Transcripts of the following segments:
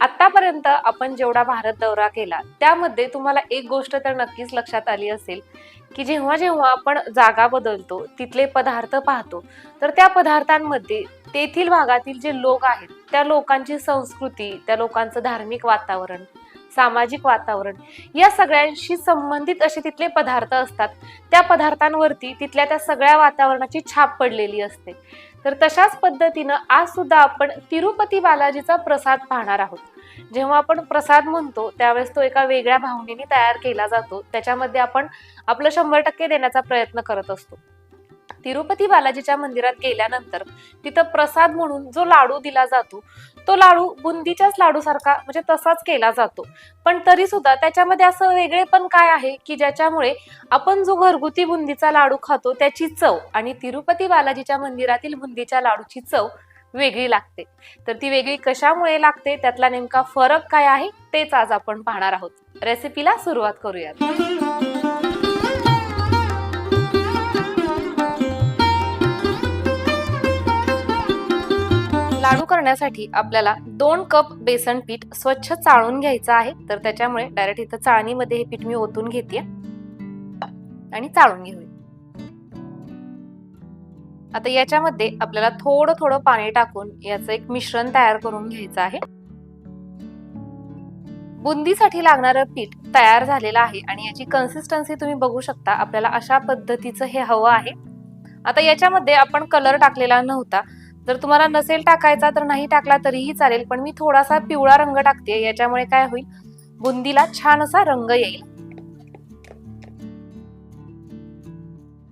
आतापर्यंत आपण जेवढा भारत दौरा केला त्यामध्ये तुम्हाला एक गोष्ट तर नक्कीच लक्षात आली असेल की जेव्हा जेव्हा आपण जागा बदलतो तिथले पदार्थ पाहतो तर त्या पदार्थांमध्ये तेथील भागातील जे लोक आहेत त्या लोकांची संस्कृती त्या लोकांचं धार्मिक वातावरण सामाजिक वातावरण या सगळ्यांशी संबंधित असे तिथले पदार्थ असतात. त्या पदार्थांवरती तिथल्या त्या सगळ्या वातावरणाची छाप पडलेली असते. तर तशाच पद्धतीनं आज सुद्धा आपण तिरुपती बालाजीचा प्रसाद पाहणार आहोत. जेव्हा आपण प्रसाद म्हणतो त्यावेळेस तो एका वेगळ्या भावनेने तयार केला जातो. त्याच्यामध्ये आपण आपलं शंभर टक्के देण्याचा प्रयत्न करत असतो. तिरुपती बालाजीच्या मंदिरात गेल्यानंतर तिथं प्रसाद म्हणून जो लाडू दिला जातो तो लाडू बुंदीच्याच लाडूसारखा म्हणजे तसाच केला जातो. पण तरी सुद्धा त्याच्यामध्ये असं वेगळे पण काय आहे की ज्याच्यामुळे आपण जो घरगुती बुंदीचा लाडू खातो त्याची चव आणि तिरुपती बालाजीच्या मंदिरातील बुंदीच्या लाडूची चव वेगळी लागते. तर ती वेगळी कशामुळे लागते त्यातला नेमका फरक काय आहे तेच आज आपण पाहणार आहोत. रेसिपीला सुरुवात करूयात. लाडू करण्यासाठी आपल्याला दोन कप बेसन पीठ स्वच्छ चाळून घ्यायचं आहे. तर त्याच्यामुळे डायरेक्ट इथं चाळणीमध्ये हे पीठ मी ओतून घेते आणि चाळून घेऊया. आता याच्यामध्ये आपल्याला थोडं थोडं पाणी टाकून याचं एक मिश्रण तयार करून घ्यायचं आहे. बुंदीसाठी लागणारं पीठ तयार झालेलं आहे आणि याची कन्सिस्टन्सी तुम्ही बघू शकता. आपल्याला अशा पद्धतीचं हे हवं आहे. आता याच्यामध्ये आपण कलर टाकलेला नव्हता. जर तुम्हाला नसेल टाकायचा तर नाही टाकला तरीही चालेल पण मी थोडासा पिवळा रंग टाकते याच्यामुळे काय होईल? बुंदीला छान असा रंग येईल.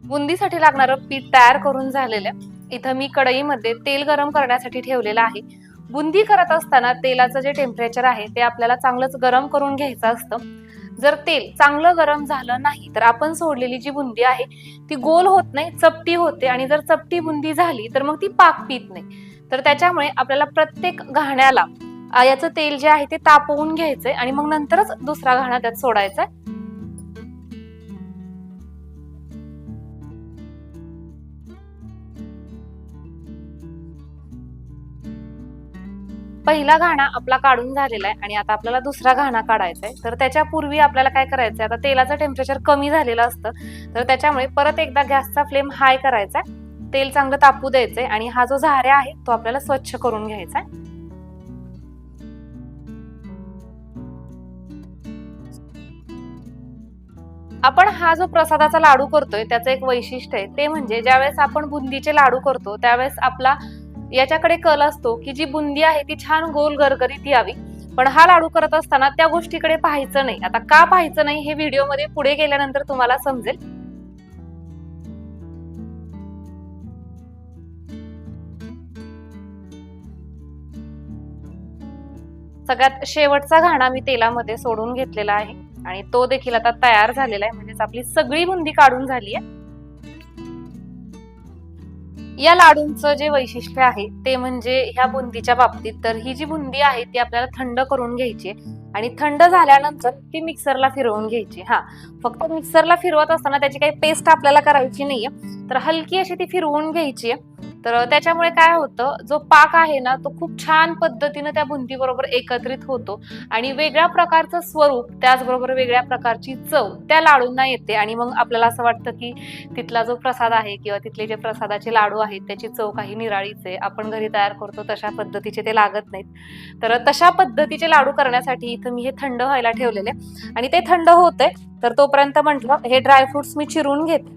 बुंदीसाठी लागणारं पीठ तयार करून झालेलं इथं मी कढईमध्ये तेल गरम करण्यासाठी ठेवलेलं आहे. बुंदी करत असताना तेलाचं जे टेम्परेचर आहे ते आपल्याला चांगलंच गरम करून घ्यायचं असतं. जर तेल चांगलं गरम झालं नाही तर आपण सोडलेली जी बुंदी आहे ती गोल होत नाही चपटी होते आणि जर चपटी बुंदी झाली तर मग ती पाक पित नाही. तर त्याच्यामुळे आपल्याला प्रत्येक घाण्याला याचं तेल जे आहे ते तापवून घ्यायचंय आणि मग नंतरच दुसरा घाणा त्यात सोडायचा पहिला घाणा आपला काढून झालेला आहे आणि आता आपल्याला दुसरा घाणा काढायचा आहे तर त्याच्यापूर्वी आपल्याला काय करायचंय आता तेलाचं टेम्परेचर कमी झालेलं असतं तर त्याच्यामुळे परत एकदा गॅसचा फ्लेम हाय करायचा आहे. तेल चांगलं तापू द्यायचंय आणि हा जो झाऱ्या आहे तो आपल्याला स्वच्छ करून घ्यायचा आहे. आपण हा जो प्रसादाचा लाडू करतोय त्याचं एक वैशिष्ट्य आहे ते म्हणजे ज्यावेळेस आपण बुंदीचे लाडू करतो त्यावेळेस आपला याच्याकडे कल असतो की जी बुंदी आहे ती छान गोल गरगरीत यावी. पण हा लाडू करत असताना त्या गोष्टीकडे पाहायचं नाही. आता का पाहायचं नाही हे व्हिडिओमध्ये पुढे गेल्यानंतर तुम्हाला समजेल. सगळ्यात शेवटचा घाणा मी तेलामध्ये सोडून घेतलेला आहे. आणि तो देखील आता तयार झालेला आहे. म्हणजेच आपली सगळी बुंदी काढून झाली आहे या लाडूंचं जे वैशिष्ट्य आहे ते म्हणजे ह्या बुंदीच्या बाबतीत तर ही जी बुंदी आहे ती आपल्याला थंड करून घ्यायची आणि थंड झाल्यानंतर ती मिक्सरला फिरवून घ्यायची. हा फक्त मिक्सरला फिरवत असताना त्याची काही पेस्ट आपल्याला करायची नाहीये तर हलकी अशी ती फिरवून घ्यायची. आहे तर त्याच्यामुळे काय होतं जो पाक आहे ना तो खूप छान पद्धतीनं त्या भुंतीबरोबर एकत्रित होतो आणि वेगळ्या प्रकारचं स्वरूप त्याचबरोबर वेगळ्या प्रकारची चव त्या लाडूंना येते आणि मग आपल्याला असं वाटतं की तिथला जो प्रसाद आहे किंवा तिथले जे प्रसादाचे लाडू आहेत त्याची चव काही निराळीच आहे आपण घरी तयार करतो तशा पद्धतीचे ते लागत नाहीत. तर तशा पद्धतीचे लाडू करण्यासाठी इथं मी हे थंड व्हायला ठेवलेले. आणि ते थंड होते तर तोपर्यंत म्हटलं हे ड्रायफ्रुट्स मी चिरून घेते.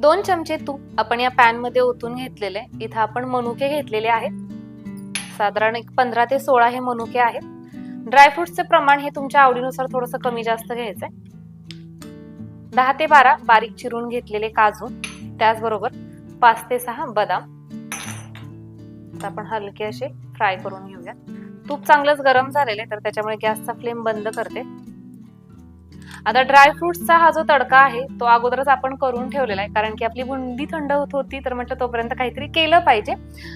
दोन चमचे तूप आपण या पॅनमध्ये ओतून घेतलेले. इथं आपण मनुके घेतलेले आहेत. साधारण एक पंधरा ते सोळा हे मनुके आहेत. ड्रायफ्रुट्सचे प्रमाण हे तुमच्या आवडीनुसार थोडंसं कमी जास्त घ्यायचंय. दहा ते बारा बारीक चिरून घेतलेले काजू त्याचबरोबर पाच ते सहा बदाम. आपण हलके असे फ्राय करून घेऊया तूप चांगलंच गरम झालेलं आहे तर त्याच्यामुळे गॅसचा फ्लेम बंद करते. आता ड्रायफ्रुट्सचा हा जो तडका आहे तो अगोदरच आपण करून ठेवलेला आहे. कारण की आपली बुंदी थंड होत होती तर म्हटलं तोपर्यंत काहीतरी केलं पाहिजे.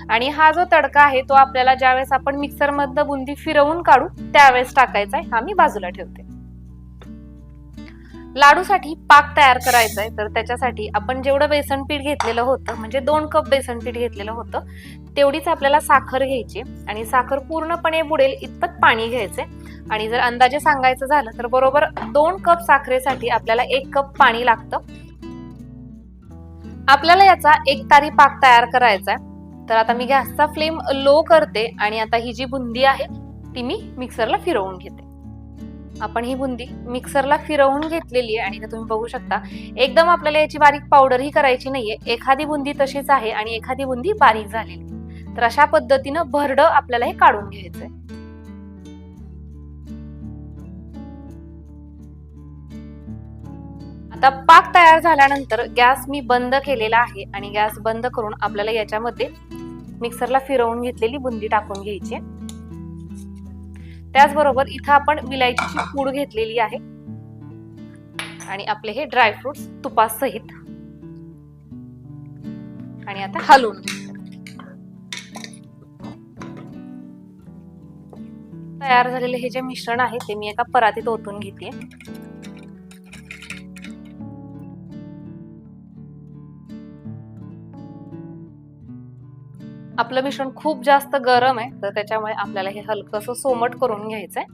आणि हा जो तडका आहे तो आपल्याला ज्यावेळेस आपण मिक्सरमधनं बुंदी फिरवून काढू त्यावेळेस टाकायचा आहे. हा मी बाजूला ठेवते. लाडूसाठी पाक तयार करायचा आहे तर त्याच्यासाठी आपण जेवढं बेसन पीठ घेतलेलं होतं म्हणजे दोन कप बेसन पीठ घेतलेलं होतं तेवढीच आपल्याला साखर घ्यायची आणि साखर पूर्णपणे बुडेल इतपत पाणी घ्यायचे. आणि जर अंदाजे सांगायचं झालं तर बरोबर दोन कप साखरेसाठी आपल्याला एक कप पाणी लागतं. आपल्याला याचा एक तारी पाक तयार करायचा आहे तर आता मी गॅसचा फ्लेम लो करते आणि आता ही जी बुंदी आहे ती मी मिक्सरला फिरवून घेते. आपण ही बुंदी मिक्सरला फिरवून घेतलेली आहे आणि इथं तुम्ही बघू शकता एकदम आपल्याला याची बारीक पावडर ही करायची नाहीये. एखादी बुंदी तशीच आहे आणि एखादी बुंदी बारीक झालेली तर अशा पद्धतीनं भरड आपल्याला हे काढून घ्यायचंय. आता पाक तयार झाल्यानंतर गॅस मी बंद केलेला आहे आणि गॅस बंद करून आपल्याला याच्यामध्ये मिक्सरला फिरवून घेतलेली बुंदी टाकून घ्यायची आहे. त्याचबरोबर इथं आपण विलायचीची पूड घेतलेली आहे. आणि आपले हे ड्रायफ्रुट्स तुपासहित आणि आता हलवून तयार झालेले हे जे मिश्रण आहे ते मी एका परातीत ओतून घेते आपलं मिश्रण खूप जास्त गरम आहे तर त्याच्यामुळे आपल्याला हे हलकंसं सोमट करून घ्यायचंय.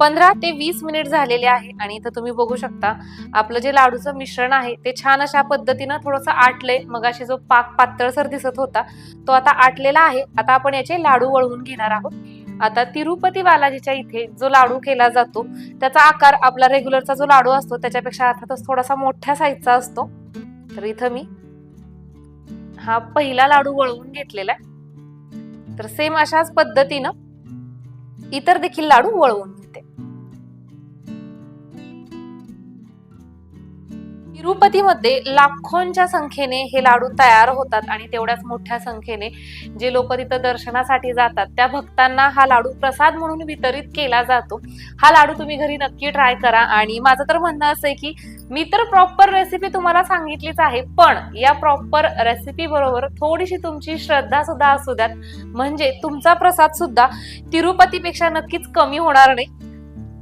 पंधरा ते वीस मिनिट झालेले आहे आणि इथं तुम्ही बघू शकता आपलं जे लाडूचं मिश्रण आहे ते छान अशा पद्धतीनं थोडंसं आटलंय. मग अशी जो पाक पातळसर दिसत होता तो आता आटलेला आहे. आता आपण याचे लाडू वळवून घेणार आहोत. आता तिरुपती बालाजीच्या इथे जो लाडू केला जातो त्याचा आकार आपला रेग्युलरचा जो लाडू असतो त्याच्यापेक्षा अर्थातच थोडासा मोठ्या साईजचा असतो. तर इथं मी हा पहिला लाडू वळवून घेतलेला आहे. तर सेम अशाच पद्धतीनं इतर देखील लाडू वळवून घेते. तिरुपतीमध्ये लाखोंच्या संख्येने हे लाडू तयार होतात आणि तेवढ्याच मोठ्या संख्येने जे लोक तिथं दर्शनासाठी जातात त्या भक्तांना हा लाडू प्रसाद म्हणून वितरित केला जातो. हा लाडू तुम्ही घरी नक्की ट्राय करा आणि माझं तर म्हणणं असं आहे की मी तर प्रॉपर रेसिपी तुम्हाला सांगितलीच आहे पण या प्रॉपर रेसिपी बरोबर थोडीशी तुमची श्रद्धा सुद्धा असू द्यात. म्हणजे तुमचा प्रसाद सुद्धा तिरुपतीपेक्षा नक्कीच कमी होणार नाही.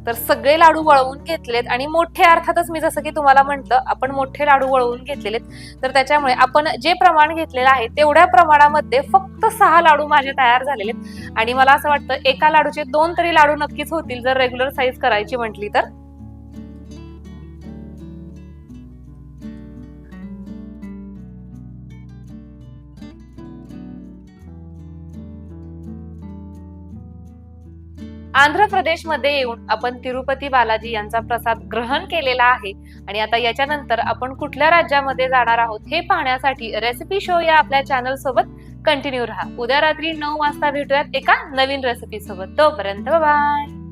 तर सगळे लाडू वळवून घेतलेत आणि मोठे अर्थातच मी जसं की तुम्हाला म्हटलं आपण मोठे लाडू वळवून घेतलेलेत. तर त्याच्यामुळे आपण जे प्रमाण घेतलेलं आहे तेवढ्या प्रमाणामध्ये फक्त सहा लाडू माझे तयार झालेले आहेत आणि मला असं वाटतं एका लाडूचे दोन तरी लाडू नक्कीच होतील जर रेग्युलर साईज करायची म्हटली तर. आंध्र प्रदेशमध्ये येऊन आपण तिरुपती बालाजी यांचा प्रसाद ग्रहण केलेला आहे. आणि आता याच्यानंतर आपण कुठल्या राज्यामध्ये जाणार आहोत हे पाहण्यासाठी रेसिपी शो या आपल्या चॅनल सोबत कंटिन्यू राहा. उद्या रात्री नऊ वाजता भेटूयात एका नवीन रेसिपी सोबत. तोपर्यंत बाय